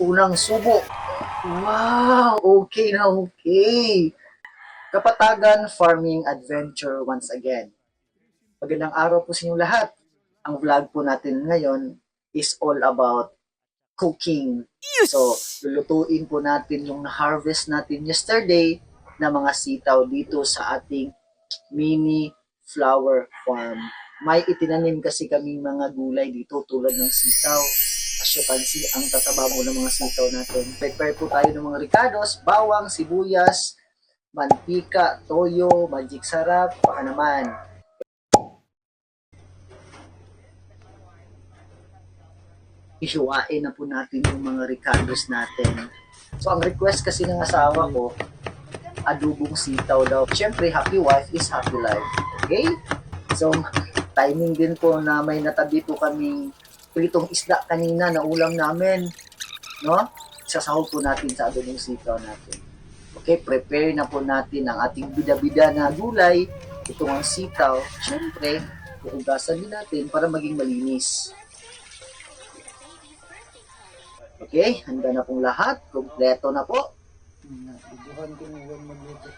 Unang subo. Wow! Okay na okay. Kapatagan Farming Adventure once again. Magandang araw po sa inyong lahat. Ang vlog po natin ngayon is all about cooking. So, lulutuin po natin yung na-harvest natin yesterday na mga sitaw dito sa ating mini flower farm. May itinanim kasi kaming mga gulay dito tulad ng sitaw. As you can see, ang tataba mo ng mga sitaw natin. Prepare po tayo ng mga ricados, bawang, sibuyas, mantika, toyo, magic sarap, baka naman. Ihiwain na po natin yung mga ricados natin. So, ang request kasi ng asawa ko, adubong sitaw daw. Siyempre, happy wife is happy life. Okay? So, timing din po na may natabi po kaming pritong isda kanina na ulam namin. No? Sasahog po natin sa adobong sitaw natin. Okay, prepare na po natin ang ating bida-bida na gulay. Ito ang sitaw. Siyempre, hugasan din natin para maging malinis. Okay, handa na pong lahat. Kompleto na po. Biduhan ko ng huwag magluto.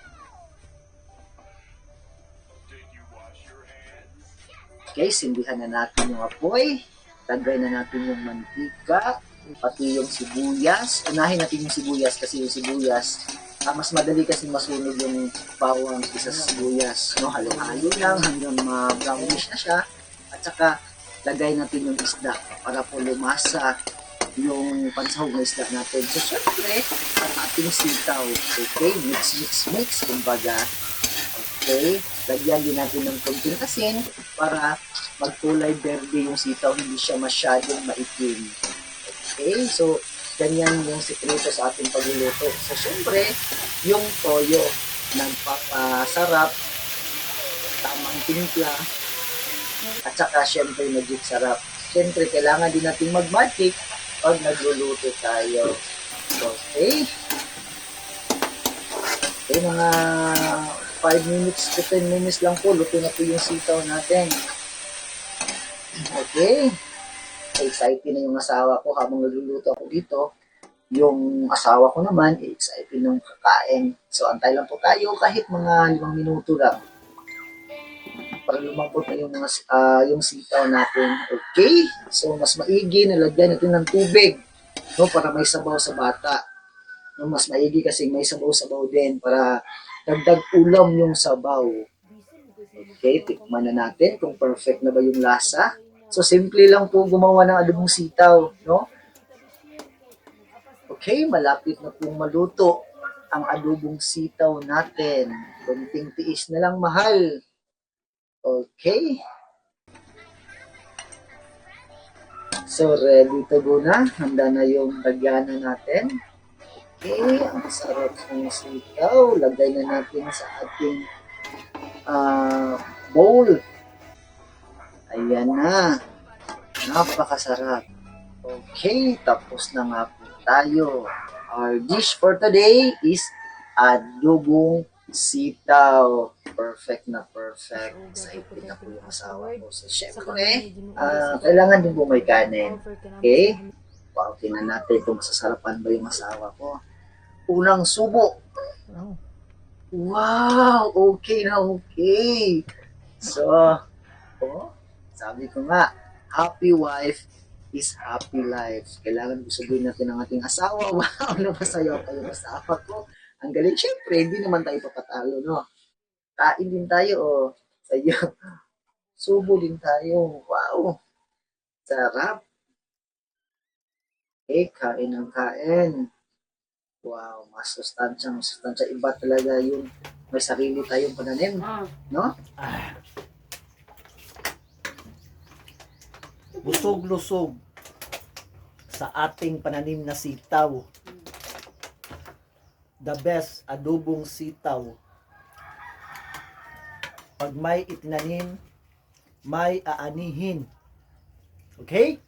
Okay, sindihan na natin yung apoy. Tagay na natin yung mantika. Pati yung sibuyas. Unahin natin yung sibuyas kasi yung sibuyas, ah, mas madali kasi masunog yung bawang isa sa sibuyas. No? Halo-halo lang hanggang ma-brownish na siya. At saka, lagay natin yung isda para po lumasa yung pansahog na isda natin. So, syempre, ang ating sitaw. Okay, mix, mix, mix, kumbaga. Okay, lagyan din natin ng konting asin para magkulay berde yung sitaw, hindi siya masyadong maitim. Okay, so, ganyan yung sikreto sa ating pagluluto. So, syempre, yung toyo, nagpapasarap, tamang timpla, at saka syempre magic sarap. Syempre, kailangan din natin mag-magic pag nagluluto tayo. Okay. Okay, mga 5 minutes to 10 minutes lang po, luto na po yung sitaw natin. Okay. Excited na yung asawa ko habang nagluluto ako dito. Yung asawa ko naman, excited nung kakain. So, antay lang po tayo kahit mga 5 minuto lang para lumambot na yung ah, yung sitaw natin. Okay? So mas maigi na lagyan natin ng tubig no para may sabaw sa bata. No, mas maigi kasi may sabaw-sabaw din para dagdag ulam yung sabaw. Okay, tikman na natin kung perfect na ba yung lasa. So simple lang po gumawa ng adobong sitaw, no? Okay, malapit na pong maluto ang adobong sitaw natin. Kunting tiis na lang mahal. Okay. So, ready to go na. Handa na yung lagyanan natin. Okay, ang sarap ng sitaw. Lagay na natin sa ating ah, bowl. Ayan na. Napakasarap. Okay, tapos na nga po tayo. Our dish for today is adobong sitaw. Perfect na perfect. Excited na po yung asawa ko. So, syempre, ah, kailangan din po may kanin. Okay? Wow, tingnan natin kung masasarapan ba yung asawa ko. Unang subo. Wow! Okay na okay. So, oh, sabi ko nga, happy wife is happy life. Kailangan gustuhin natin ang ating asawa. Wow, napasayaw pa yung asawa ko. Ang galing. Siyempre, hindi naman tayo papatalo, no? Kain din tayo, oh. Sayo. Subo din tayo. Wow. Sarap. Eh, kain ng kain. Wow, mas sustansya, mas sustansya. Iba talaga yung may sarili tayong pananim, no? busog-lusog sa ating pananim na sitaw. The best adobong sitaw. Pag may itinanim, may aanihin. Okay?